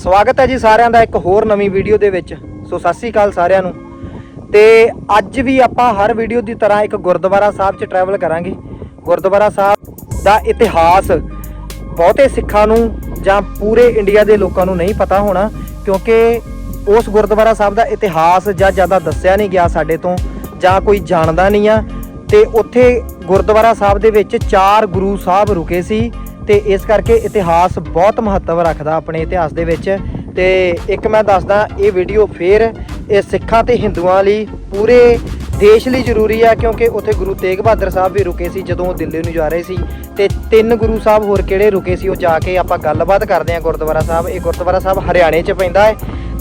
ਸਵਾਗਤ ਹੈ ਜੀ ਸਾਰਿਆਂ ਦਾ ਇੱਕ ਹੋਰ ਨਵੀਂ ਵੀਡੀਓ ਦੇ ਵਿੱਚ। ਸੋ ਸਤਿ ਸ੍ਰੀ ਅਕਾਲ ਸਾਰਿਆਂ ਨੂੰ। ਤੇ ਅੱਜ ਵੀ ਆਪਾਂ ਹਰ ਵੀਡੀਓ ਦੀ ਤਰ੍ਹਾਂ ਇੱਕ ਗੁਰਦੁਆਰਾ ਸਾਹਿਬ 'ਚ ਟਰੈਵਲ ਕਰਾਂਗੇ। ਗੁਰਦੁਆਰਾ ਸਾਹਿਬ ਦਾ ਇਤਿਹਾਸ ਬਹੁਤੇ ਸਿੱਖਾਂ ਨੂੰ ਜਾਂ ਪੂਰੇ ਇੰਡੀਆ ਦੇ ਲੋਕਾਂ ਨੂੰ ਨਹੀਂ ਪਤਾ ਹੋਣਾ, ਕਿਉਂਕਿ ਉਸ ਗੁਰਦੁਆਰਾ ਸਾਹਿਬ ਦਾ ਇਤਿਹਾਸ ਜਾਂ ਜ਼ਿਆਦਾ ਦੱਸਿਆ ਨਹੀਂ ਗਿਆ ਸਾਡੇ ਤੋਂ, ਜਾਂ ਕੋਈ ਜਾਣਦਾ ਨਹੀਂ ਆ। ਤੇ ਉੱਥੇ ਗੁਰਦੁਆਰਾ ਸਾਹਿਬ ਦੇ ਵਿੱਚ ਚਾਰ ਗੁਰੂ ਸਾਹਿਬ ਰੁਕੇ ਸੀ। ਤੇ ਇਸ ਕਰਕੇ ਇਤਿਹਾਸ ਬਹੁਤ ਮਹੱਤਵ ਰੱਖਦਾ ਆਪਣੇ ਇਤਿਹਾਸ ਦੇ ਵਿੱਚ। ਤੇ ਇੱਕ ਮੈਂ ਦੱਸਦਾ, ਇਹ ਵੀਡੀਓ ਫੇਰ ਇਹ ਸਿੱਖਾਂ ਤੇ ਹਿੰਦੂਆਂ ਲਈ ਪੂਰੇ ਦੇਸ਼ ਲਈ ਜ਼ਰੂਰੀ ਆ, ਕਿਉਂਕਿ ਉੱਥੇ ਗੁਰੂ ਤੇਗ ਬਹਾਦਰ ਸਾਹਿਬ ਵੀ ਰੁਕੇ ਸੀ ਜਦੋਂ ਉਹ ਦਿੱਲੀ ਨੂੰ ਜਾ ਰਹੇ ਸੀ। ਤੇ ਤਿੰਨ ਗੁਰੂ ਸਾਹਿਬ ਹੋਰ ਕਿਹੜੇ ਰੁਕੇ ਸੀ, ਉਹ ਜਾ ਕੇ ਆਪਾਂ ਗੱਲਬਾਤ ਕਰਦੇ ਹਾਂ ਗੁਰਦੁਆਰਾ ਸਾਹਿਬ। ਇਹ ਗੁਰਦੁਆਰਾ ਸਾਹਿਬ ਹਰਿਆਣੇ 'ਚ ਪੈਂਦਾ ਹੈ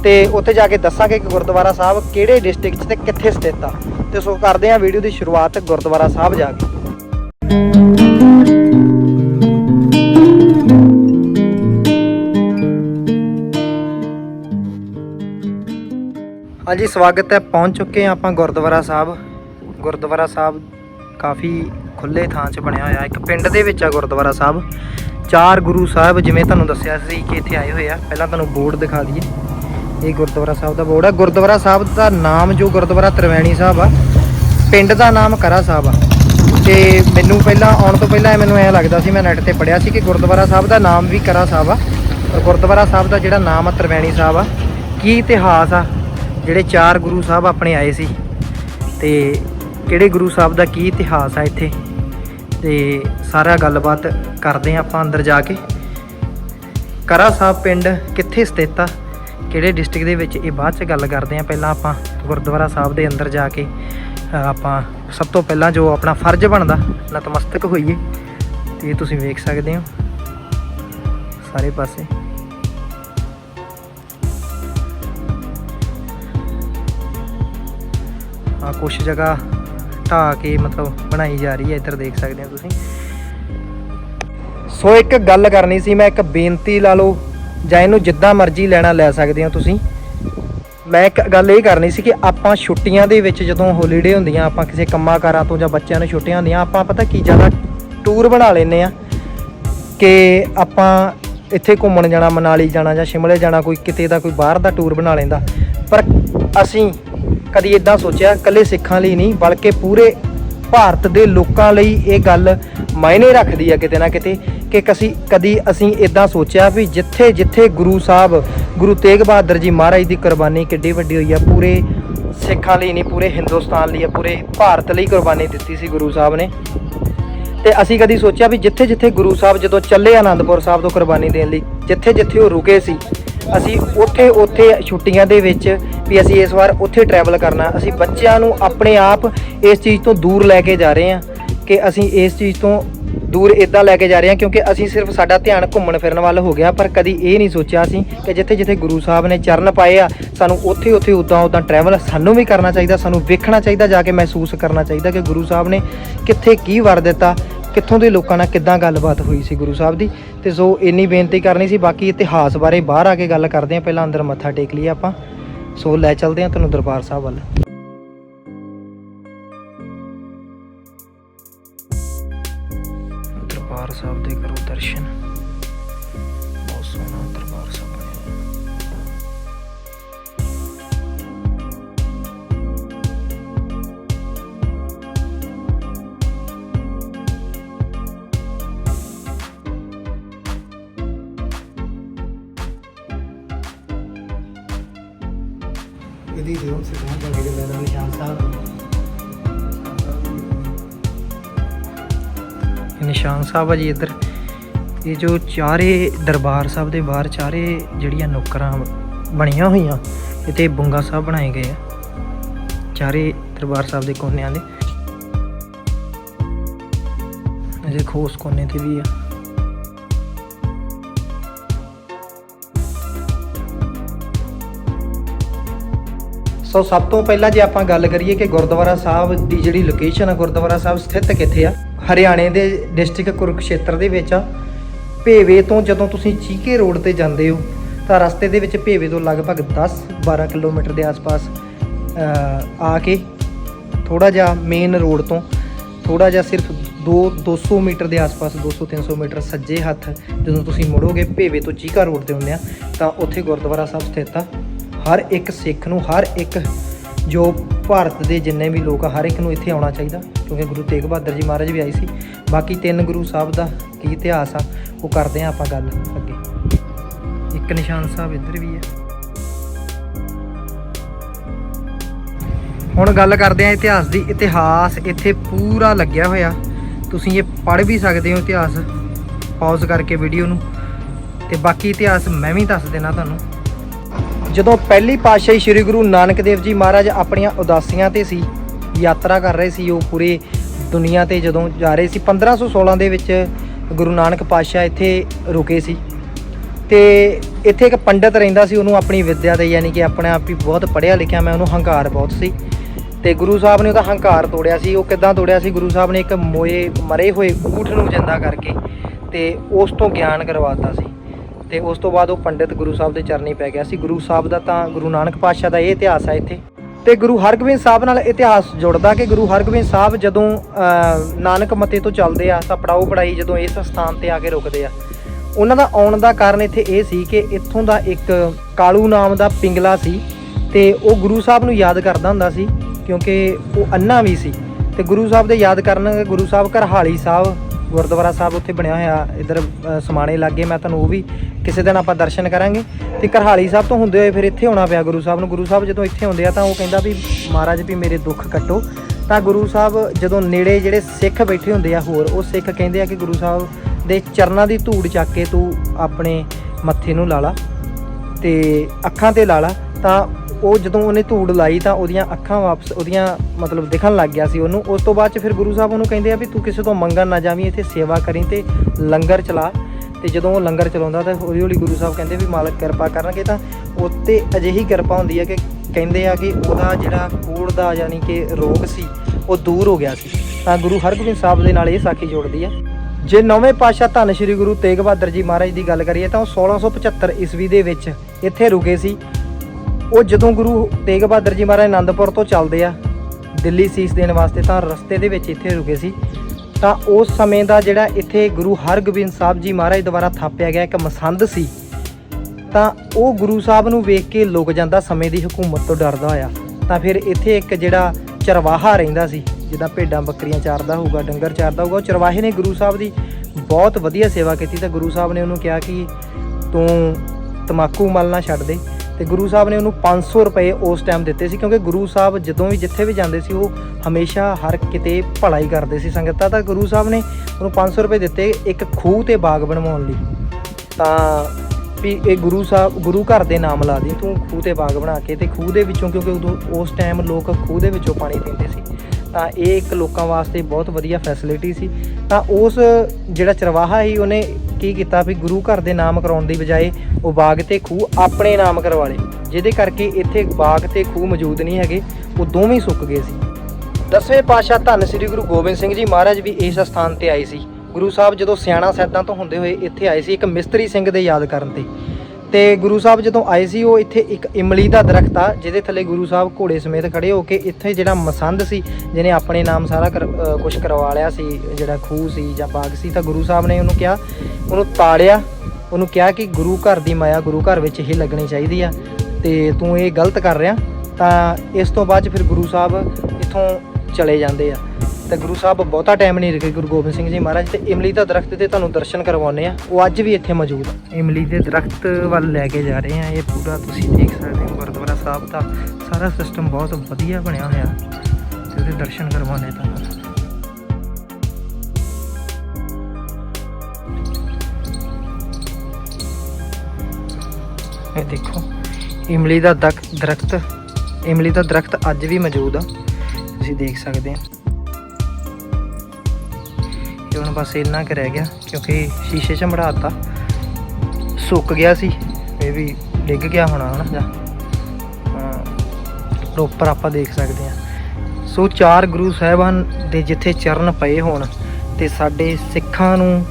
ਤੇ ਉੱਥੇ ਜਾ ਕੇ ਦੱਸਾਂਗੇ ਕਿ ਗੁਰਦੁਆਰਾ ਸਾਹਿਬ ਕਿਹੜੇ ਡਿਸਟ੍ਰਿਕਟ 'ਚ ਤੇ ਕਿੱਥੇ ਸਥਿਤ ਆ। ਤੇ ਸੋ ਕਰਦੇ ਹਾਂ ਵੀਡੀਓ ਦੀ ਸ਼ੁਰੂਆਤ ਗੁਰਦੁਆਰਾ ਸਾਹਿਬ ਜਾ ਕੇ। ਹਾਂਜੀ, ਸਵਾਗਤ ਹੈ। ਪਹੁੰਚ ਚੁੱਕੇ ਹਾਂ ਆਪਾਂ ਗੁਰਦੁਆਰਾ ਸਾਹਿਬ। ਗੁਰਦੁਆਰਾ ਸਾਹਿਬ ਕਾਫੀ ਖੁੱਲੇ ਥਾਂ 'ਚ ਬਣਿਆ ਹੋਇਆ। ਇੱਕ ਪਿੰਡ ਦੇ ਵਿੱਚ ਆ ਗੁਰਦੁਆਰਾ ਸਾਹਿਬ। ਚਾਰ ਗੁਰੂ ਸਾਹਿਬ, ਜਿਵੇਂ ਤੁਹਾਨੂੰ ਦੱਸਿਆ ਸੀ ਕਿ ਇੱਥੇ ਆਏ ਹੋਏ ਆ। ਪਹਿਲਾਂ ਤੁਹਾਨੂੰ ਬੋਰਡ ਦਿਖਾ ਦਈਏ। ਇਹ ਗੁਰਦੁਆਰਾ ਸਾਹਿਬ ਦਾ ਬੋਰਡ ਆ। ਗੁਰਦੁਆਰਾ ਸਾਹਿਬ ਦਾ ਨਾਮ ਜੋ ਗੁਰਦੁਆਰਾ ਤਰਵੈਣੀ ਸਾਹਿਬ ਆ, ਪਿੰਡ ਦਾ ਨਾਮ ਕਰਾ ਸਾਹਿਬ ਆ। ਤੇ ਮੈਨੂੰ ਪਹਿਲਾਂ, ਆਉਣ ਤੋਂ ਪਹਿਲਾਂ ਮੈਨੂੰ ਐ ਲੱਗਦਾ ਸੀ, ਮੈਂ ਨੈਟ ਤੇ ਪੜਿਆ ਸੀ ਕਿ ਗੁਰਦੁਆਰਾ ਸਾਹਿਬ ਦਾ ਨਾਮ ਵੀ ਕਰਾ ਸਾਹਿਬ ਆ। ਪਰ ਗੁਰਦੁਆਰਾ ਸਾਹਿਬ ਦਾ ਜਿਹੜਾ ਨਾਮ ਆ ਤਰਵੈਣੀ ਸਾਹਿਬ ਆ, ਕੀ ਇਤਿਹਾਸ ਆ? ਜਿਹੜੇ ਚਾਰ ਗੁਰੂ ਸਾਹਿਬ ਆਪਣੇ ਆਏ ਸੀ ਤੇ ਕਿਹੜੇ ਗੁਰੂ ਸਾਹਿਬ ਦਾ ਕੀ ਇਤਿਹਾਸ ਆ ਇੱਥੇ? ਤੇ ਸਾਰਾ ਗੱਲਬਾਤ ਕਰਦੇ ਆ ਆਪਾਂ ਅੰਦਰ ਜਾ ਕੇ। ਕਰਾ ਸਾਹਿਬ ਪਿੰਡ ਕਿੱਥੇ ਸਥਿਤ ਆ? ਕਿਹੜੇ ਡਿਸਟ੍ਰਿਕਟ ਦੇ ਵਿੱਚ? ਇਹ ਬਾਅਦ ਚ ਗੱਲ ਕਰਦੇ ਆ ਪਹਿਲਾਂ ਆਪਾਂ ਗੁਰਦੁਆਰਾ ਸਾਹਿਬ ਦੇ ਅੰਦਰ ਜਾ ਕੇ। ਆਪਾਂ ਸਭ ਤੋਂ ਪਹਿਲਾਂ ਜੋ ਆਪਣਾ ਫਰਜ਼ ਬਣਦਾ, ਨਤਮਸਤਕ ਹੋਈਏ, ਤੇ ਇਹ ਤੁਸੀਂ ਵੇਖ ਸਕਦੇ ਹੋ। ਸਾਰੇ ਪਾਸੇ। ਆ ਕੁਛ ਜਗ੍ਹਾ ਢਾ ਕੇ ਮਤਲਬ ਬਣਾਈ ਜਾ ਰਹੀ ਹੈ, ਇੱਧਰ ਦੇਖ ਸਕਦੇ ਹੋ ਤੁਸੀਂ। ਸੋ ਇੱਕ ਗੱਲ ਕਰਨੀ ਸੀ, ਮੈਂ ਇੱਕ ਬੇਨਤੀ ਲਾ ਲਓ, ਜਾਂ ਇਹਨੂੰ ਜਿੱਦਾਂ ਮਰਜ਼ੀ ਲੈਣਾ ਲੈ ਸਕਦੇ ਹੋ ਤੁਸੀਂ। ਮੈਂ ਇੱਕ ਗੱਲ ਇਹ ਕਰਨੀ ਸੀ ਕਿ ਆਪਾਂ ਛੁੱਟੀਆਂ ਦੇ ਵਿੱਚ ਜਦੋਂ ਹੌਲੀਡੇ ਹੁੰਦੀਆਂ, ਆਪਾਂ ਕਿਸੇ ਕੰਮਾਂ ਕਾਰਾਂ ਤੋਂ ਜਾਂ ਬੱਚਿਆਂ ਨੂੰ ਛੁੱਟੀਆਂ ਹੁੰਦੀਆਂ, ਆਪਾਂ ਪਤਾ ਕੀ ਜ਼ਿਆਦਾ ਟੂਰ ਬਣਾ ਲੈਨੇ ਆ ਕਿ ਆਪਾਂ ਇੱਥੇ ਘੁੰਮਣ ਜਾਣਾ, ਮਨਾਲੀ ਜਾਣਾ ਜਾਂ ਸ਼ਿਮਲੇ ਜਾਣਾ, ਕੋਈ ਕਿਤੇ ਦਾ ਕੋਈ ਬਾਹਰ ਦਾ ਟੂਰ ਬਣਾ ਲੈਂਦਾ। ਪਰ ਅਸੀਂ ਕਦੀ ਇਦਾਂ ਸੋਚਿਆ, ਇਕੱਲੇ ਸਿੱਖਾਂ ਲਈ ਨਹੀਂ, ਬਲਕਿ ਪੂਰੇ ਭਾਰਤ ਦੇ ਲੋਕਾਂ ਲਈ ਇਹ ਗੱਲ ਮਾਇਨੇ ਰੱਖਦੀ ਆ ਕਿਤੇ ਨਾ ਕਿਤੇ ਕਿ ਕਸੀ, ਕਦੀ ਅਸੀਂ ਇਦਾਂ ਸੋਚਿਆ ਵੀ ਜਿੱਥੇ ਜਿੱਥੇ ਗੁਰੂ ਸਾਹਿਬ, ਗੁਰੂ ਤੇਗ ਬਹਾਦਰ ਜੀ ਮਹਾਰਾਜ ਦੀ ਕੁਰਬਾਨੀ ਕਿੱਡੀ ਵੱਡੀ ਹੋਈ ਆ, ਪੂਰੇ ਸਿੱਖਾਂ ਲਈ ਨਹੀਂ, ਪੂਰੇ ਹਿੰਦੁਸਤਾਨ ਲਈ ਆ, ਪੂਰੇ ਭਾਰਤ ਲਈ ਕੁਰਬਾਨੀ ਦਿੱਤੀ ਸੀ ਗੁਰੂ ਸਾਹਿਬ ਨੇ। ਤੇ ਅਸੀਂ ਕਦੀ ਸੋਚਿਆ ਵੀ ਜਿੱਥੇ ਜਿੱਥੇ ਗੁਰੂ ਸਾਹਿਬ ਜਦੋਂ ਚੱਲੇ ਆਨੰਦਪੁਰ ਸਾਹਿਬ ਤੋਂ ਕੁਰਬਾਨੀ ਦੇਣ ਲਈ, ਜਿੱਥੇ ਜਿੱਥੇ ਉਹ ਰੁਕੇ ਸੀ ਅਸੀਂ ਉੱਥੇ ਉੱਥੇ ਛੁੱਟੀਆਂ ਦੇ ਵਿੱਚ ਵੀ ਅਸੀਂ ਇਸ ਵਾਰ ਉੱਥੇ ਟਰੈਵਲ ਕਰਨਾ। ਅਸੀਂ ਬੱਚਿਆਂ ਨੂੰ ਆਪਣੇ ਆਪ ਇਸ ਚੀਜ਼ ਤੋਂ ਦੂਰ ਲੈ ਕੇ ਜਾ ਰਹੇ ਹਾਂ ਕਿ ਅਸੀਂ ਇਸ ਚੀਜ਼ ਤੋਂ ਦੂਰ ਇਦਾਂ ਲੈ ਕੇ ਜਾ ਰਹੇ ਹਾਂ ਕਿਉਂਕਿ ਅਸੀਂ ਸਿਰਫ ਸਾਡਾ ਧਿਆਨ ਘੁੰਮਣ ਫਿਰਨ ਵੱਲ ਹੋ ਗਿਆ ਪਰ ਕਦੀ ਇਹ ਨਹੀਂ ਸੋਚਿਆ ਸੀ ਕਿ ਜਿੱਥੇ ਜਿੱਥੇ ਗੁਰੂ ਸਾਹਿਬ ਨੇ ਚਰਨ ਪਾਏ ਆ, ਸਾਨੂੰ ਉੱਥੇ ਉੱਥੇ ਉਦਾਂ ਉਦਾਂ ਟਰੈਵਲ ਸਾਨੂੰ ਵੀ ਕਰਨਾ ਚਾਹੀਦਾ, ਸਾਨੂੰ ਵੇਖਣਾ ਚਾਹੀਦਾ, ਜਾ ਕੇ ਮਹਿਸੂਸ ਕਰਨਾ ਚਾਹੀਦਾ ਕਿ ਗੁਰੂ ਸਾਹਿਬ ਨੇ ਕਿੱਥੇ ਕੀ ਵਰ ਦਿੱਤਾ, ਕਿੱਥੋਂ ਦੇ ਲੋਕਾਂ ਨਾਲ ਕਿੱਦਾਂ ਗੱਲਬਾਤ ਹੋਈ ਸੀ ਗੁਰੂ ਸਾਹਿਬ ਦੀ। ਤੇ ਸੋ ਇੰਨੀ ਬੇਨਤੀ ਕਰਨੀ ਸੀ, ਬਾਕੀ ਇਤਿਹਾਸ ਬਾਰੇ ਬਾਹਰ ਆ ਕੇ ਗੱਲ ਕਰਦੇ ਹਾਂ, ਪਹਿਲਾਂ ਅੰਦਰ ਮੱਥਾ ਟੇਕ ਲਈਏ ਆਪਾਂ। ਸੋ ਲੈ ਚੱਲਦੇ ਹਾਂ ਤੁਹਾਨੂੰ ਦਰਬਾਰ ਸਾਹਿਬ ਵੱਲ। ਦਰਬਾਰ ਸਾਹਿਬ ਦੇ ਕਰੋ ਦਰਸ਼ਨ। ਇਹਦੀ ਦਿਓ ਸਿਧਾਂਤ ਦਾ ਵੀਡੀਓ ਲੈਣਾ ਨਿਸ਼ਾਨ ਸਾਹਿਬ। ਨਿਸ਼ਾਨ ਸਾਹਿਬ ਆ ਜੀ ਇੱਧਰ। ਇਹ ਜੋ ਚਾਰੇ ਦਰਬਾਰ ਸਾਹਿਬ ਦੇ ਬਾਹਰ ਚਾਰੇ ਜਿਹੜੀਆਂ ਨੌਕਰਾਂ ਬਣੀਆਂ ਹੋਈਆਂ ਇਤੇ ਬੁੰਗਾ ਸਾਹਿਬ ਬਣਾਏ ਗਏ ਆ। ਚਾਰੇ ਦਰਬਾਰ ਸਾਹਿਬ ਦੇ ਕੋਨਿਆਂ ਦੇ। ਅਜੇ ਖੋਸ ਕੋਨੇ ਤੇ ਵੀ ਆ। ਸੋ ਸਭ ਤੋਂ ਪਹਿਲਾਂ ਜੇ ਆਪਾਂ ਗੱਲ ਕਰੀਏ ਕਿ ਗੁਰਦੁਆਰਾ ਸਾਹਿਬ ਦੀ ਜਿਹੜੀ ਲੋਕੇਸ਼ਨ ਆ, ਗੁਰਦੁਆਰਾ ਸਾਹਿਬ ਸਥਿਤ ਕਿੱਥੇ ਆ? ਹਰਿਆਣੇ ਦੇ ਡਿਸਟ੍ਰਿਕਟ ਕੁਰੂਕਸ਼ੇਤਰ ਦੇ ਵਿੱਚ ਆ। ਭੇਵੇ ਤੋਂ ਜਦੋਂ ਤੁਸੀਂ ਚੀਕੇ ਰੋਡ ਤੇ ਜਾਂਦੇ ਹੋ, ਤਾਂ ਰਸਤੇ ਦੇ ਵਿੱਚ ਭੇਵੇ ਤੋਂ ਲਗਭਗ 10-12 ਕਿਲੋਮੀਟਰ ਦੇ ਆਸ-ਪਾਸ ਆ ਕੇ ਥੋੜਾ ਜਿਹਾ ਮੇਨ ਰੋਡ ਤੋਂ ਥੋੜਾ ਜਿਹਾ ਸਿਰਫ ਦੋ 200 ਮੀਟਰ ਦੇ ਆਸ-ਪਾਸ 200-300 ਮੀਟਰ ਸੱਜੇ ਹੱਥ ਜਦੋਂ ਤੁਸੀਂ ਮੁੜੋਗੇ ਭੇਵੇ ਤੋਂ ਚੀਕਾ ਰੋਡ ਤੇ ਹੁੰਦੇ ਆ, ਤਾਂ ਉੱਥੇ ਗੁਰਦੁਆਰਾ ਸਾਹਿਬ ਸਥਿਤ ਆ। ਹਰ ਇੱਕ ਸਿੱਖ ਨੂੰ, ਹਰ ਇੱਕ ਜੋ ਭਾਰਤ ਦੇ ਜਿੰਨੇ ਵੀ ਲੋਕ ਆ, ਹਰ ਇੱਕ ਨੂੰ ਇੱਥੇ ਆਉਣਾ ਚਾਹੀਦਾ, ਕਿਉਂਕਿ ਗੁਰੂ ਤੇਗ ਬਹਾਦਰ ਜੀ ਮਹਾਰਾਜ ਵੀ ਆਏ ਸੀ। ਬਾਕੀ ਤਿੰਨ ਗੁਰੂ ਸਾਹਿਬ ਦਾ ਕੀ ਇਤਿਹਾਸ ਆ, ਉਹ ਕਰਦੇ ਆ ਆਪਾਂ ਗੱਲ ਅੱਗੇ। ਇੱਕ ਨਿਸ਼ਾਨ ਸਾਹਿਬ ਇੱਧਰ ਵੀ ਹੈ ਹੁਣ ਗੱਲ ਕਰਦੇ ਆ ਇਤਿਹਾਸ ਦੀ। ਇਤਿਹਾਸ ਇੱਥੇ ਪੂਰਾ ਲੱਗਿਆ ਹੋਇਆ। ਤੁਸੀਂ ਇਹ ਪੜ੍ਹ ਵੀ ਸਕਦੇ ਹੋ ਇਤਿਹਾਸ। ਪੌਜ਼ ਕਰਕੇ ਵੀਡੀਓ ਨੂੰ। ਤੇ ਬਾਕੀ ਇਤਿਹਾਸ ਮੈਂ ਵੀ ਦੱਸ ਦੇਣਾ ਤੁਹਾਨੂੰ। ਜਦੋਂ ਪਹਿਲੀ ਪਾਤਸ਼ਾਹੀ ਸ੍ਰੀ ਗੁਰੂ ਨਾਨਕ ਦੇਵ ਜੀ ਮਹਾਰਾਜ ਆਪਣੀਆਂ ਉਦਾਸੀਆਂ ਤੇ ਸੀ, ਯਾਤਰਾ ਕਰ ਰਹੇ ਸੀ, ਉਹ ਪੂਰੇ ਦੁਨੀਆ ਤੇ ਜਦੋਂ ਜਾ ਰਹੇ ਸੀ 1516 ਦੇ ਵਿੱਚ ਗੁਰੂ ਨਾਨਕ ਪਾਤਸ਼ਾਹ ਇੱਥੇ ਰੁਕੇ ਸੀ। ਤੇ ਇੱਥੇ ਇੱਕ ਪੰਡਤ ਰਹਿੰਦਾ ਸੀ, ਉਹਨੂੰ ਆਪਣੀ ਵਿੱਦਿਆ 'ਤੇ ਯਾਨੀ ਕਿ ਆਪਣੇ ਆਪ ਹੀ ਬਹੁਤ ਪੜ੍ਹਿਆ ਲਿਖਿਆ, ਮੈਂ ਉਹਨੂੰ ਹੰਕਾਰ ਬਹੁਤ ਸੀ। ਤੇ ਗੁਰੂ ਸਾਹਿਬ ਨੇ ਉਹਦਾ ਹੰਕਾਰ ਤੋੜਿਆ ਸੀ, ਉਹ ਕਿੱਦਾਂ ਤੋੜਿਆ ਸੀ, ਗੁਰੂ ਸਾਹਿਬ ਨੇ ਇੱਕ ਮੋਏ, ਮਰੇ ਹੋਏ ਊਠ ਨੂੰ ਜਿੰਦਾ ਕਰਕੇ ਤੇ ਉਸ ਤੋਂ ਗਿਆਨ ਕਰਵਾਤਾ ਸੀ। ਤੇ ਉਸ ਤੋਂ ਬਾਅਦ ਉਹ ਪੰਡਿਤ ਗੁਰੂ ਸਾਹਿਬ ਦੇ ਚਰਨੀ ਪੈ ਗਿਆ ਸੀ। ਗੁਰੂ ਸਾਹਿਬ ਦਾ ਤਾਂ ਗੁਰੂ ਨਾਨਕ ਪਾਤਸ਼ਾਹ ਦਾ ਇਹ ਇਤਿਹਾਸ ਹੈ ਇੱਥੇ। ਤੇ ਗੁਰੂ ਹਰਗੋਬਿੰਦ ਸਾਹਿਬ ਨਾਲ ਇਤਿਹਾਸ ਜੁੜਦਾ ਕਿ ਗੁਰੂ ਹਰਗੋਬਿੰਦ ਸਾਹਿਬ ਜਦੋਂ ਨਾਨਕ ਮਤੇ ਤੋਂ ਚੱਲਦੇ ਆ ਤਾਂ ਪੜਾਓ ਪੜਾਈ ਜਦੋਂ ਇਸ ਸਥਾਨ ਤੇ ਆ ਕੇ ਰੁਕਦੇ ਆ, ਉਹਨਾਂ ਦਾ ਆਉਣ ਦਾ ਕਾਰਨ ਇੱਥੇ ਇਹ ਸੀ ਕਿ ਇੱਥੋਂ ਦਾ ਇੱਕ ਕਾਲੂ ਨਾਮ ਦਾ ਪਿੰਗਲਾ ਸੀ ਤੇ ਉਹ ਗੁਰੂ ਸਾਹਿਬ ਨੂੰ ਯਾਦ ਕਰਦਾ ਹੁੰਦਾ ਸੀ ਕਿਉਂਕਿ ਉਹ ਅੰਨਾ ਵੀ ਸੀ। ਤੇ ਗੁਰੂ ਸਾਹਿਬ ਦੇ ਯਾਦ ਕਰਨ, ਗੁਰੂ ਸਾਹਿਬ ਕਰਹਾਲੀ ਸਾਹਿਬ ਗੁਰਦੁਆਰਾ ਸਾਹਿਬ ਉੱਥੇ ਬਣਿਆ ਹੋਇਆ, ਇਧਰ ਸਮਾਣੇ ਲੱਗੇ, ਮੈਂ ਤੁਹਾਨੂੰ ਉਹ ਵੀ ਕਿਸੇ ਦਿਨ ਆਪਾਂ ਦਰਸ਼ਨ ਕਰਾਂਗੇ। ਤੇ ਕਰਹਾਲੀ ਸਾਹਿਬ ਤੋਂ ਹੁੰਦੇ ਹੋਏ ਫਿਰ ਇੱਥੇ ਆਉਣਾ ਪਿਆ ਗੁਰੂ ਸਾਹਿਬ ਨੂੰ। ਗੁਰੂ ਸਾਹਿਬ ਜਦੋਂ ਇੱਥੇ ਆਉਂਦੇ ਆ ਤਾਂ ਉਹ ਕਹਿੰਦਾ ਵੀ, ਮਹਾਰਾਜ ਵੀ ਮੇਰੇ ਦੁੱਖ ਕੱਟੋ। ਤਾਂ ਗੁਰੂ ਸਾਹਿਬ ਜਦੋਂ ਨੇੜੇ ਜਿਹੜੇ ਸਿੱਖ ਬੈਠੇ ਹੁੰਦੇ ਆ ਹੋਰ, ਉਹ ਸਿੱਖ ਕਹਿੰਦੇ ਆ ਕਿ ਗੁਰੂ ਸਾਹਿਬ ਦੇ ਚਰਨਾਂ ਦੀ ਧੂੜ ਚੱਕ ਕੇ ਤੂੰ ਆਪਣੇ ਮੱਥੇ ਨੂੰ ਲਾ ਲਾ ਤੇ ਅੱਖਾਂ ਤੇ ਲਾ ਲਾ ਤਾਂ ਉਹ ਜਦੋਂ ਉਹਨੇ ਧੂੜ ਲਾਈ ਤਾਂ ਉਹਦੀਆਂ ਅੱਖਾਂ ਵਾਪਸ ਉਹਦੀਆਂ ਮਤਲਬ ਦਿਖਣ ਲੱਗ ਗਿਆ ਸੀ ਉਹਨੂੰ। ਉਸ ਤੋਂ ਬਾਅਦ ਚ ਫਿਰ ਗੁਰੂ ਸਾਹਿਬ ਉਹਨੂੰ ਕਹਿੰਦੇ ਆ ਵੀ ਤੂੰ ਕਿਸੇ ਤੋਂ ਮੰਗਣ ਨਾ ਜਾਵੀਂ, ਇੱਥੇ ਸੇਵਾ ਕਰੀਂ ਤੇ ਲੰਗਰ ਚਲਾ। ਤੇ ਜਦੋਂ ਉਹ ਲੰਗਰ ਚਲਾਉਂਦਾ ਤਾਂ ਹੌਲੀ ਹੌਲੀ ਗੁਰੂ ਸਾਹਿਬ ਕਹਿੰਦੇ ਵੀ ਮਾਲਕ ਕਿਰਪਾ ਕਰਨਗੇ ਤਾਂ ਉੱਤੇ ਅਜਿਹੀ ਕਿਰਪਾ ਹੁੰਦੀ ਹੈ ਕਿ ਕਹਿੰਦੇ ਆ ਕਿ ਉਹਦਾ ਜਿਹੜਾ ਕੋੜ ਦਾ ਯਾਨੀ ਕਿ ਰੋਗ ਸੀ, ਉਹ ਦੂਰ ਹੋ ਗਿਆ ਸੀ। ਤਾਂ ਗੁਰੂ ਹਰਗੋਬਿੰਦ ਸਾਹਿਬ ਦੇ ਨਾਲ ਇਹ ਸਾਖੀ ਜੋੜਦੀ ਹੈ ਜੇ ਨੌਵੇਂ ਪਾਤਸ਼ਾਹ ਧੰਨ ਸ਼੍ਰੀ ਗੁਰੂ ਤੇਗ ਬਹਾਦਰ ਜੀ ਮਹਾਰਾਜ ਦੀ ਗੱਲ ਕਰੀਏ ਤਾਂ ਉਹ 1675 ਈਸਵੀ ਦੇ ਵਿੱਚ ਇੱਥੇ ਰੁਕੇ ਸੀ। ਉਹ ਜਦੋਂ ਗੁਰੂ ਤੇਗ ਬਹਾਦਰ ਜੀ ਮਹਾਰਾਜ ਆਨੰਦਪੁਰ ਤੋਂ ਚੱਲਦੇ ਆ, ਦਿੱਲੀ ਸੀਸ ਦੇਣ ਵਾਸਤੇ ਤਾਂ ਰਸਤੇ ਦੇ ਵਿੱਚ ਇੱਥੇ ਰੁਕੇ ਸੀ, ਤਾਂ ਉਸ ਸਮੇਂ ਦਾ ਜਿਹੜਾ ਇੱਥੇ ਗੁਰੂ ਹਰਗੋਬਿੰਦ ਸਾਹਿਬ ਜੀ ਮਹਾਰਾਜ ਦੁਆਰਾ ਥਾਪਿਆ ਗਿਆ ਇੱਕ ਮਸੰਦ ਸੀ, ਤਾਂ ਉਹ ਗੁਰੂ ਸਾਹਿਬ ਨੂੰ ਵੇਖ ਕੇ ਲੁਕ ਜਾਂਦਾ ਸਮੇਂ ਦੀ ਹਕੂਮਤ ਤੋਂ ਡਰਦਾ ਹੋਇਆ, ਤਾਂ ਫਿਰ ਇੱਥੇ ਇੱਕ ਜਿਹੜਾ ਚਰਵਾਹਾ ਰਹਿੰਦਾ ਸੀ, ਜਿੱਦਾਂ ਭੇਡਾਂ ਬੱਕਰੀਆਂ ਚਾਰਦਾ ਹੋਊਗਾ, ਡੰਗਰ ਚਾਰਦਾ ਹੋਊਗਾ, ਉਹ ਚਰਵਾਹੇ ਨੇ ਗੁਰੂ ਸਾਹਿਬ ਦੀ ਬਹੁਤ ਵਧੀਆ ਸੇਵਾ ਕੀਤੀ, ਤਾਂ ਗੁਰੂ ਸਾਹਿਬ ਨੇ ਉਹਨੂੰ ਕਿਹਾ ਕਿ ਤੂੰ ਤਮਾਕੂ ਮਲਣਾ ਛੱਡ ਦੇ ਤੇ ਗੁਰੂ ਸਾਹਿਬ ਨੇ ਉਹਨੂੰ 500 ਰੁਪਏ ਉਸ ਟਾਈਮ ਦਿੱਤੇ ਸੀ, ਕਿਉਂਕਿ ਗੁਰੂ ਸਾਹਿਬ ਜਦੋਂ ਵੀ ਜਿੱਥੇ ਵੀ ਜਾਂਦੇ ਸੀ, ਉਹ ਹਮੇਸ਼ਾ ਹਰ ਕਿਤੇ ਭਲਾਈ ਕਰਦੇ ਸੀ ਸੰਗਤਾਂ। ਤਾਂ ਗੁਰੂ ਸਾਹਿਬ ਨੇ ਉਹਨੂੰ 500 ਰੁਪਏ ਦਿੱਤੇ ਇੱਕ ਖੂਹ ਤੇ ਬਾਗ ਬਣਵਾਉਣ ਲਈ। ਤਾਂ ਵੀ ਇਹ ਗੁਰੂ ਸਾਹਿਬ, ਗੁਰੂ ਘਰ ਦੇ ਨਾਮ ਲਾ ਦੀ, ਤੂੰ ਖੂਹ ਤੇ ਬਾਗ ਬਣਾ ਕੇ ਤੇ ਖੂਹ ਦੇ ਵਿੱਚੋਂ, ਕਿਉਂਕਿ ਉਦੋਂ ਉਸ ਟਾਈਮ ਲੋਕ ਖੂਹ ਦੇ ਵਿੱਚੋਂ ਪਾਣੀ ਪੀਂਦੇ ਸੀ। ਤਾਂ ਇਹ ਇੱਕ ਲੋਕਾਂ ਵਾਸਤੇ ਬਹੁਤ ਵਧੀਆ ਫੈਸਿਲਿਟੀ ਸੀ। ਤਾਂ ਉਸ ਜਿਹੜਾ ਚਰਵਾਹਾ ਸੀ, ਉਹਨੇ ਕੀ ਕੀਤਾ ਵੀ ਗੁਰੂ ਘਰ ਦੇ ਨਾਮ ਕਰਾਉਣ ਦੀ ਬਜਾਏ ਉਹ ਬਾਗ ਤੇ ਖੂਹ ਆਪਣੇ ਨਾਮ ਕਰਵਾ ਲਏ, ਜਿਹਦੇ ਕਰਕੇ ਇੱਥੇ ਬਾਗ ਤੇ ਖੂਹ ਮੌਜੂਦ ਨਹੀਂ ਹੈਗੇ, ਉਹ ਦੋਵੇਂ ਸੁੱਕ ਗਏ ਸੀ। ਦਸਵੇਂ ਪਾਤਸ਼ਾਹ ਧੰਨ ਸ੍ਰੀ ਗੁਰੂ ਗੋਬਿੰਦ ਸਿੰਘ ਜੀ ਮਹਾਰਾਜ ਵੀ ਇਸ ਸਥਾਨ ਤੇ ਆਏ ਸੀ। ਗੁਰੂ ਸਾਹਿਬ ਜਦੋਂ ਸਿਆਣਾ ਸੈਦਾਂ ਤੋਂ ਹੁੰਦੇ ਹੋਏ ਇੱਥੇ ਆਏ ਸੀ, ਇੱਕ ਮਿਸਤਰੀ ਸਿੰਘ ਦੇ ਯਾਦ ਕਰਨ ਤੇ। ਤੇ ਗੁਰੂ ਸਾਹਿਬ ਜਦੋਂ ਆਏ ਸੀ, ਉਹ ਇੱਥੇ ਇੱਕ ਇਮਲੀ ਦਾ ਦਰਖਤ ਆ, ਜਿਹਦੇ ਥੱਲੇ ਗੁਰੂ ਸਾਹਿਬ ਘੋੜੇ ਸਮੇਤ ਖੜੇ ਹੋ ਕੇ ਇੱਥੇ ਜਿਹੜਾ ਮਸੰਦ ਸੀ, ਜਿਹਨੇ ਆਪਣੇ ਨਾਮ ਸਾਰਾ ਕੁਝ ਕਰਵਾ ਲਿਆ ਸੀ, ਜਿਹੜਾ ਖੂਹ ਸੀ ਜਾਂ ਬਾਗ ਸੀ, ਤਾਂ ਗੁਰੂ ਸਾਹਿਬ ਨੇ ਉਹਨੂੰ ਕਿਹਾ, ਉਹਨੂੰ ਤਾੜਿਆ, ਉਹਨੂੰ ਕਿਹਾ ਕਿ ਗੁਰੂ ਘਰ ਦੀ ਮਾਇਆ ਗੁਰੂ ਘਰ ਵਿੱਚ ਹੀ ਲੱਗਣੀ ਚਾਹੀਦੀ ਆ, ਤੇ ਤੂੰ ਇਹ ਗਲਤ ਕਰ ਰਿਹਾ, ਤਾਂ ਇਸ ਤੋਂ ਬਾਅਦ 'ਚ ਫਿਰ ਗੁਰੂ ਸਾਹਿਬ ਇੱਥੋਂ ਚਲੇ ਜਾਂਦੇ ਆ। ਤੇ ਗੁਰੂ ਸਾਹਿਬ ਬਹੁਤਾ ਟਾਈਮ ਨਹੀਂ ਰੁਕੇ ਗੁਰੂ ਗੋਬਿੰਦ ਸਿੰਘ ਜੀ ਮਹਾਰਾਜ ਤੇ, ਇਮਲੀ ਦਾ ਦਰਖਤ ਤੇ ਤੁਹਾਨੂੰ ਦਰਸ਼ਨ ਕਰਵਾਉਨੇ ਆ ਉਹ ਅੱਜ ਵੀ ਇੱਥੇ ਮੌਜੂਦ ਆ। ਇਮਲੀ ਦੇ ਦਰਖਤ ਵੱਲ ਲੈ ਕੇ ਜਾ ਰਹੇ ਆ ਇਹ ਪੂਰਾ ਤੁਸੀਂ ਦੇਖ ਸਕਦੇ ਹੋ, ਗੁਰਦੁਆਰਾ ਸਾਹਿਬ ਦਾ ਸਾਰਾ ਸਿਸਟਮ ਬਹੁਤ ਵਧੀਆ ਬਣਿਆ ਹੋਇਆ। ਤੇ ਉਹਦੇ ਦਰਸ਼ਨ ਕਰਵਾਉਨੇ ਤੁਹਾਨੂੰ। ਇਹ ਦੇਖੋ, ਇਮਲੀ ਦਾ ਦਕ- ਦਰਖਤ। ਇਮਲੀ ਦਾ ਦਰਖਤ ਅੱਜ ਵੀ ਮੌਜੂਦ ਆ। ਤੁਸੀਂ ਦੇਖ ਸਕਦੇ ਆ ਇਹ ਹੁਣ ਬਸ ਇੰਨਾ ਕੁ ਰਹਿ ਗਿਆ, ਕਿਉਂਕਿ ਸ਼ੀਸ਼ੇ 'ਚ ਮੜਾਤਾ ਸੁੱਕ ਗਿਆ ਸੀ, ਇਹ ਵੀ ਡਿੱਗ ਗਿਆ ਹੋਣਾ ਹਨਾ ਜਾਂ। ਪ੍ਰੋਪਰ ਆਪਾਂ ਦੇਖ ਸਕਦੇ ਆ ਸੋ ਚਾਰ ਗੁਰੂ ਸਾਹਿਬਾਨ ਦੇ ਜਿੱਥੇ ਚਰਨ ਪਏ ਹੋਣ ਤੇ ਸਾਡੇ ਸਿੱਖਾਂ ਨੂੰ,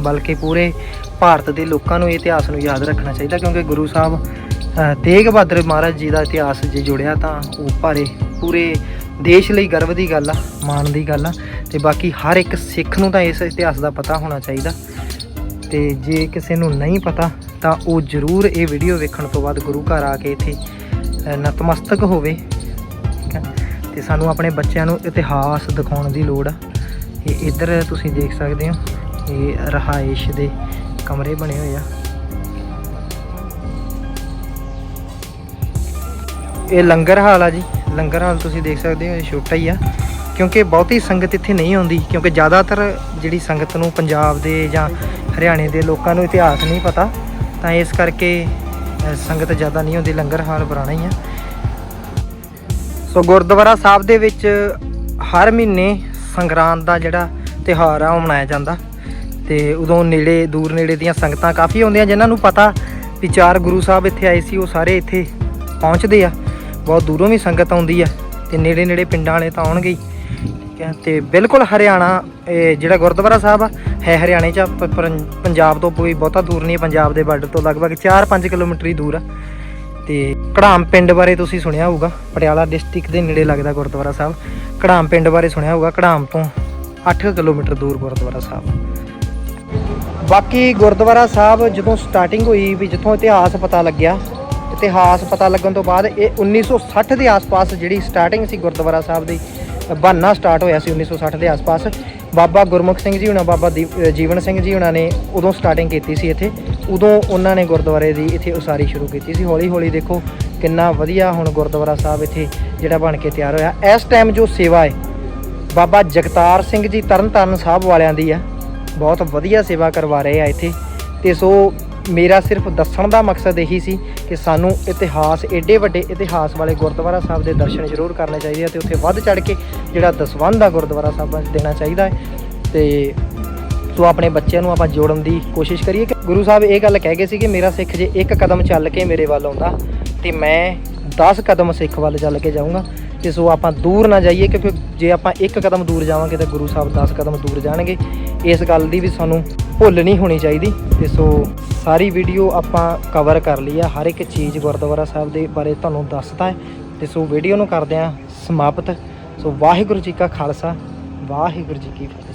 ਬਲਕਿ ਪੂਰੇ ਭਾਰਤ ਦੇ ਲੋਕਾਂ ਨੂੰ ਇਤਿਹਾਸ ਨੂੰ ਯਾਦ ਰੱਖਣਾ ਚਾਹੀਦਾ, ਕਿਉਂਕਿ ਗੁਰੂ ਸਾਹਿਬ ਤੇਗ ਬਹਾਦਰ ਮਹਾਰਾਜ ਜੀ ਦਾ ਇਤਿਹਾਸ ਜੇ ਜੁੜਿਆ ਤਾਂ ਉਹ ਭਾਰੇ ਪੂਰੇ ਦੇਸ਼ ਲਈ ਗਰਵ ਦੀ ਗੱਲ ਆ, ਮਾਣ ਦੀ ਗੱਲ ਆ, ਤੇ ਬਾਕੀ ਹਰ ਇੱਕ ਸਿੱਖ ਨੂੰ ਤਾਂ ਇਸ ਇਤਿਹਾਸ ਦਾ ਪਤਾ ਹੋਣਾ ਚਾਹੀਦਾ। ਤੇ ਜੇ ਕਿਸੇ ਨੂੰ ਨਹੀਂ ਪਤਾ, ਤਾਂ ਉਹ ਜ਼ਰੂਰ ਇਹ ਵੀਡੀਓ ਵੇਖਣ ਤੋਂ ਬਾਅਦ ਗੁਰੂ ਘਰ ਆ ਕੇ ਇੱਥੇ ਨਤਮਸਤਕ ਹੋਵੇ। ਠੀਕ ਹੈ ਤੇ ਸਾਨੂੰ ਆਪਣੇ ਬੱਚਿਆਂ ਨੂੰ ਇਤਿਹਾਸ ਦਿਖਾਉਣ ਦੀ ਲੋੜ ਆ। ਇਹ ਇੱਧਰ ਤੁਸੀਂ ਦੇਖ ਸਕਦੇ ਹੋ, ਇਹ ਰਹਾਇਸ਼ ਦੇ ਕਮਰੇ ਬਣੇ ਹੋਏ ਆ। ਇਹ ਲੰਗਰ ਹਾਲ ਆ ਜੀ। ਲੰਗਰ ਹਾਲ ਤੁਸੀਂ ਦੇਖ ਸਕਦੇ ਹੋ, ਇਹ ਛੋਟਾ ਹੀ ਆ। ਕਿਉਂਕਿ ਬਹੁਤੀ ਸੰਗਤ ਇੱਥੇ ਨਹੀਂ ਆਉਂਦੀ, ਕਿਉਂਕਿ ਜ਼ਿਆਦਾਤਰ ਜਿਹੜੀ ਸੰਗਤ ਨੂੰ ਪੰਜਾਬ ਦੇ ਜਾਂ ਹਰਿਆਣੇ ਦੇ ਲੋਕਾਂ ਨੂੰ ਇਤਿਹਾਸ ਨਹੀਂ ਪਤਾ, ਤਾਂ ਇਸ ਕਰਕੇ ਸੰਗਤ ਜ਼ਿਆਦਾ ਨਹੀਂ ਹੁੰਦੀ ਲੰਗਰ ਹਾਲ ਪੁਰਾਣਾ ਹੀ ਆ। ਸੋ ਗੁਰਦੁਆਰਾ ਸਾਹਿਬ ਦੇ ਵਿੱਚ ਹਰ ਮਹੀਨੇ ਸੰਗਰਾਂਦ ਦਾ ਜਿਹੜਾ ਤਿਉਹਾਰ ਆ, ਉਹ ਮਨਾਇਆ ਜਾਂਦਾ। ਤੇ ਉਦੋਂ ਨੇੜੇ, ਦੂਰ ਨੇੜੇ ਦੀਆਂ ਸੰਗਤਾਂ ਕਾਫੀ ਆਉਂਦੀਆਂ, ਜਿਨ੍ਹਾਂ ਨੂੰ ਪਤਾ ਵੀ ਚਾਰ ਗੁਰੂ ਸਾਹਿਬ ਇੱਥੇ ਆਏ ਸੀ, ਉਹ ਸਾਰੇ ਇੱਥੇ ਪਹੁੰਚਦੇ ਆ। ਬਹੁਤ ਦੂਰੋਂ ਵੀ ਸੰਗਤ ਆਉਂਦੀ ਆ ਤੇ ਨੇੜੇ ਨੇੜੇ ਪਿੰਡਾਂ ਵਾਲੇ ਤਾਂ ਆਉਣਗੇ ਹੀ। ਠੀਕ ਹੈ ਤੇ ਬਿਲਕੁਲ ਹਰਿਆਣਾ ਇਹ ਜਿਹੜਾ ਗੁਰਦੁਆਰਾ ਸਾਹਿਬ ਆ ਹੈ ਹਰਿਆਣੇ ਚ ਆ, ਪ- ਪਰ- ਪੰਜਾਬ ਤੋਂ ਕੋਈ ਬਹੁਤਾ ਦੂਰ ਨਹੀਂ ਪੰਜਾਬ ਦੇ ਬਾਰਡਰ ਤੋਂ ਲਗਭਗ 4-5 ਕਿਲੋਮੀਟਰ ਹੀ ਦੂਰ ਆ। ਤੇ ਕੜਾਮ ਪਿੰਡ ਬਾਰੇ ਤੁਸੀਂ ਸੁਣਿਆ ਹੋਊਗਾ ਪਟਿਆਲਾ ਡਿਸਟ੍ਰਿਕਟ ਦੇ ਨੇੜੇ ਲੱਗਦਾ ਗੁਰਦੁਆਰਾ ਸਾਹਿਬ। ਕੜਾਮ ਪਿੰਡ ਬਾਰੇ ਸੁਣਿਆ ਹੋਊਗਾ ਕੜਾਮ ਤੋਂ 8 ਕਿਲੋਮੀਟਰ ਦੂਰ ਗੁਰਦੁਆਰਾ ਸਾਹਿਬ। ਬਾਕੀ ਗੁਰਦੁਆਰਾ ਸਾਹਿਬ ਜਦੋਂ ਸਟਾਰਟਿੰਗ ਹੋਈ ਵੀ ਜਿੱਥੋਂ ਇਤਿਹਾਸ ਪਤਾ ਲੱਗਿਆ ਇਤਿਹਾਸ ਪਤਾ ਲੱਗਣ ਤੋਂ ਬਾਅਦ ਇਹ 1960 ਦੇ ਆਸ-ਪਾਸ ਜਿਹੜੀ ਸਟਾਰਟਿੰਗ ਸੀ ਗੁਰਦੁਆਰਾ ਸਾਹਿਬ ਦੀ ਬਣਨਾ ਸਟਾਰਟ ਹੋਇਆ ਸੀ 1960 ਦੇ ਆਸ-ਪਾਸ। ਬਾਬਾ ਗੁਰਮੁਖ ਸਿੰਘ ਜੀ ਹੁਣਾਂ, ਬਾਬਾ ਦੀਪ- ਜੀਵਨ ਸਿੰਘ ਜੀ ਹੁਣਾਂ ਨੇ ਉਦੋਂ ਸਟਾਰਟਿੰਗ ਕੀਤੀ ਸੀ ਇੱਥੇ। ਉਦੋਂ ਉਹਨਾਂ ਨੇ ਗੁਰਦੁਆਰੇ ਦੀ ਇੱਥੇ ਉਸਾਰੀ ਸ਼ੁਰੂ ਕੀਤੀ ਸੀ। ਹੌਲੀ-ਹੌਲੀ ਦੇਖੋ ਕਿੰਨਾ ਵਧੀਆ ਹੁਣ ਗੁਰਦੁਆਰਾ ਸਾਹਿਬ ਇੱਥੇ ਜਿਹੜਾ ਬਣ ਕੇ ਤਿਆਰ ਹੋਇਆ। ਇਸ ਟਾਈਮ ਜੋ ਸੇਵਾ ਹੈ, ਬਾਬਾ ਜਗਤਾਰ ਸਿੰਘ ਜੀ ਤਰਨਤਾਰਨ ਸਾਹਿਬ ਵਾਲਿਆਂ ਦੀ ਆ। ਬਹੁਤ ਵਧੀਆ ਸੇਵਾ ਕਰਵਾ ਰਹੇ ਆ ਇੱਥੇ। ਤੇ ਸੋ ਮੇਰਾ ਸਿਰਫ ਦੱਸਣ ਦਾ ਮਕਸਦ ਇਹੀ ਸੀ ਕਿ ਸਾਨੂੰ ਇਤਿਹਾਸ, ਏਡੇ ਵੱਡੇ ਇਤਿਹਾਸ ਵਾਲੇ ਗੁਰਦੁਆਰਾ ਸਾਹਿਬ ਦੇ ਦਰਸ਼ਨ ਜ਼ਰੂਰ ਕਰਨੇ ਚਾਹੀਦੇ ਆ ਤੇ ਉੱਥੇ ਵੱਧ ਚੜ ਕੇ ਜਿਹੜਾ ਦਸਵੰਧ ਆ ਗੁਰਦੁਆਰਾ ਸਾਹਿਬਾਂ 'ਚ ਦੇਣਾ ਚਾਹੀਦਾ ਹੈ। ਤੇ ਸੋ ਆਪਣੇ ਬੱਚਿਆਂ ਨੂੰ ਆਪਾਂ ਜੋੜਨ ਦੀ ਕੋਸ਼ਿਸ਼ ਕਰੀਏ ਕਿ ਗੁਰੂ ਸਾਹਿਬ ਇਹ ਗੱਲ ਕਹਿ ਗਏ ਸੀ ਕਿ ਮੇਰਾ ਸਿੱਖ ਜੇ ਇੱਕ ਕਦਮ ਚੱਲ ਕੇ ਮੇਰੇ ਵੱਲ ਆਉਂਦਾ, ਤੇ ਮੈਂ 10 ਕਦਮ ਸਿੱਖ ਵੱਲ ਚੱਲ ਕੇ ਜਾਊਂਗਾ। ਤੇ ਸੋ ਆਪਾਂ ਦੂਰ ਨਾ ਜਾਈਏ, ਕਿਉਂਕਿ ਜੇ ਆਪਾਂ ਇੱਕ ਕਦਮ ਦੂਰ ਜਾਵਾਂਗੇ ਤਾਂ ਗੁਰੂ ਸਾਹਿਬ 10 ਕਦਮ ਦੂਰ ਜਾਣਗੇ। ਇਸ ਗੱਲ ਦੀ ਵੀ ਸਾਨੂੰ ਭੁੱਲ ਨਹੀਂ ਹੋਣੀ ਚਾਹੀਦੀ। ਤੇ ਸੋ ਸਾਰੀ ਵੀਡੀਓ ਆਪਾਂ ਕਵਰ ਕਰ ਲਈ ਆ। ਹਰ ਇੱਕ ਚੀਜ਼ ਗੁਰਦੁਆਰਾ ਸਾਹਿਬ ਦੇ ਬਾਰੇ ਤੁਹਾਨੂੰ ਦੱਸਦਾ ਹੈ। ਤੇ ਸੋ ਵੀਡੀਓ ਨੂੰ ਕਰਦੇ ਆ ਸਮਾਪਤ। ਸੋ ਵਾਹਿਗੁਰੂ ਜੀ ਕਾ ਖਾਲਸਾ, ਵਾਹਿਗੁਰੂ ਜੀ ਕੀ ਫਤਿਹ।